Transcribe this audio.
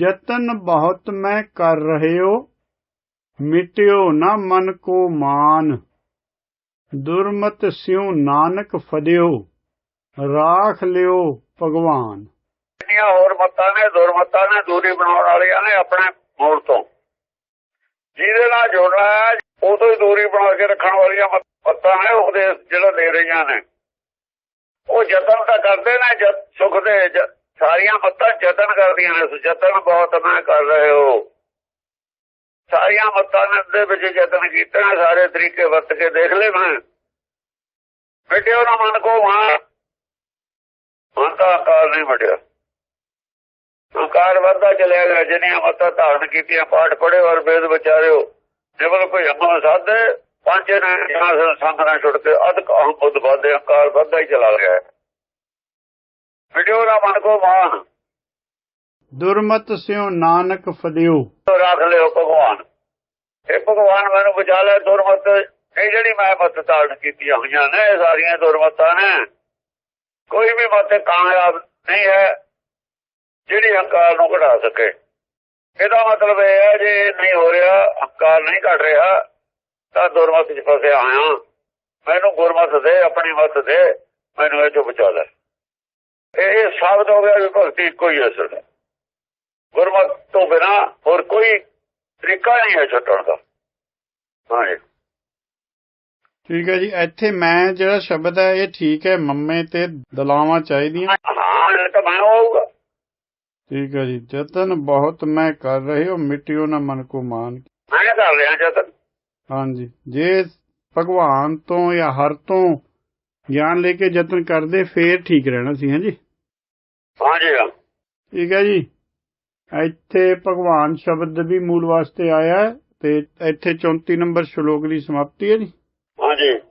ਯਤਨ ਬਹੁਤ ਮੈਂ ਕਰ ਰਹਿਓ, ਮਿਟਿਓ ਨਾ ਮਨ ਕੋ ਮਾਨ। ਦੁਰਮਤ ਸਿਉ ਨਾਨਕ ਫਦਿਓ, ਰਾਖ ਲਿਓ ਭਗਵਾਨ। ਜਿਹੜੀਆਂ ਹੋਰ ਮੱਤਾਂ ਨੇ, ਦੁਰਮੱਤਾਂ ਨੇ ਦੂਰੀ ਬਣਾਉਣ ਵਾਲੀਆਂ ਨੇ ਆਪਣੇ ਮੂਲ ਤੋਂ। ਜਿਹਦੇ ਨਾਲ ਜੁੜਨਾ ਉਹ ਤੋਂ ਹੀ ਦੂਰੀ ਬਣਾ ਕੇ ਰੱਖਣ ਵਾਲੀਆਂ ਮੱਤ- ਨੇ ਉਹਦੇ ਜਿਹੜਾ ਦੇ ਰਹੀਆਂ ਨੇ। ਉਹ ਯਤਨ ਤਾਂ ਕਰਦੇ ਨੇ ਸੁਖ ਦੇ ਸਾਰੀਆਂ ਮੱਤਾਂ ਯਤਨ ਕਰਦੀਆਂ ਨੇ ਯਤਨ ਬਹੁਤ ਮੈਂ ਕਰ ਰਹੇ ਹੋ। ਸਾਰੀਆਂ ਮੱਤਾਂ ਨੇ ਦੇ ਵਿੱਚ ਯਤਨ ਕੀਤੇ ਸਾਰੇ ਤਰੀਕੇ ਵਰਤ ਕੇ ਦੇਖ ਲੈ ਮੈਂ ਮਿਟਿਓ ਨਾ ਮਨ ਕੋ ਮਾਂ ਮਨ ਦਾ ਨਹੀਂ ਮਟਿਆ ਅਕਾਰ ਵੱਧਦਾ ਚਲਿਆ ਗਿਆ, ਜਿਨੀਆਂ ਮੱਤਾਂ ਧਾਰਨ ਕੀਤੀਆਂ, ਪਾਠ ਪੜ੍ਹੇ ਔਰ ਵੇਦ ਵਿਚਾਰਿਓ ਜਿਵੇਂ ਕੋਈ ਹਮਾ ਸਾਧੇ, ਪੰਜ ਨੇ ਜਨਾਂ ਸੰਗ ਨਾਲ ਛੁੱਟ ਕੇ ਅਧ ਅਹੰ ਬੁੱਧ ਬਾਦੇ ਅਕਾਰ ਵੱਧਦਾ ਹੀ ਚਲਾ ਗਿਆ ਵੀਡੀਓ ਦਾ ਮਨ ਕੋ ਮਾਨ ਦੁਰਮਤ ਸਿਉ ਨਾਨਕ ਫਦਿਓ ਰੱਖ ਲਿਓ ਭਗਵਾਨ। ਇਹ ਭਗਵਾਨ ਮੈਨੂੰ ਬਚਾ ਲੈ ਦੁਰਮਤ। ਇਹ ਜਿਹੜੀ ਮੈਂ ਮਤ ਧਾਰਨ ਕੀਤੀਆਂ ਹੋਈਆਂ ਨੇ ਇਹ ਸਾਰੀਆਂ ਦੁਰਮਤਾਂ ਨੇ। ਕੋਈ ਵੀ ਮਤ ਕਾਮਯਾਬ ਨਹੀਂ ਹੈ ਜਿਹੜੀ ਹੰਕਾਰ ਨੂੰ ਘਟਾ ਸਕੇ। ਇਹਦਾ ਮਤਲਬ ਇਹ ਹੈ ਜੇ ਨਹੀਂ ਹੋ ਰਿਹਾ ਹੰਕਾਰ ਨਹੀਂ ਘਟ ਰਿਹਾ ਤਾਂ ਦੁਰਮਤ ਚ ਫਸਿਆ ਆਇਆ ਮੈਨੂੰ ਗੁਰਮਤ ਦੇ ਆਪਣੀ ਮਤ ਦੇ ਮੈਨੂੰ ਇਹ ਤੋਂ ਬਚਾ ਲੈ। ਇਹ ਸਾਬਤ ਹੋ ਗਿਆ ਵੀ ਭਗਤੀ ਕੋਈ ਅਸਰ ਹੈ ਗੁਰਮਤ ਤੋਂ ਬਿਨਾ ਹੋਰ ਕੋਈ ਤਰੀਕਾ ਨਹੀਂ ਹੈ ਛੱਡਣ ਦਾ। ਹਾਂਜੀ ਠੀਕ ਹੈ ਜੀ ਇੱਥੇ ਮੈਂ ਜਿਹੜਾ ਸ਼ਬਦ ਹੈ ਇਹ ਠੀਕ ਹੈ ਮੰਮੇ ਤੇ ਦਲਾਵਾਂ ਚਾਹੀਦੀਆਂ। ਹਾਂ ਇਹ ਤਾਂ ਮੈਂ ਹੋਊਗਾ। ਠੀਕ ਹੈ ਜੀ ਜਤਨ ਬਹੁਤ ਮੈਂ ਕਰ ਰਹਿਓ ਮਿਟਿਓ ਨਾ ਮਨ ਕੋ ਮਾਨ। ਮੈਂ ਕਰ ਰਿਹਾ ਜਤਨ। ਹਾਂਜੀ ਜੇ ਭਗਵਾਨ ਤੋਂ ਜਾਂ ਹਰ ਤੋਂ ਗਿਆਨ ਲੈ ਕੇ ਯਤਨ ਕਰਦੇ ਫੇਰ ਠੀਕ ਰਹਿਣਾ ਸੀ ਹਾਂਜੀ ਹਾਂਜੀ ਹਾਂ। ਠੀਕ ਹੈ ਜੀ। ਇੱਥੇ ਭਗਵਾਨ ਸ਼ਬਦ ਵੀ ਮੂਲ ਵਾਸਤੇ ਆਇਆ ਤੇ ਇੱਥੇ 34 ਨੰਬਰ ਸ਼ਲੋਕ ਦੀ ਸਮਾਪਤੀ ਹੈ ਜੀ। ਹਾਂਜੀ।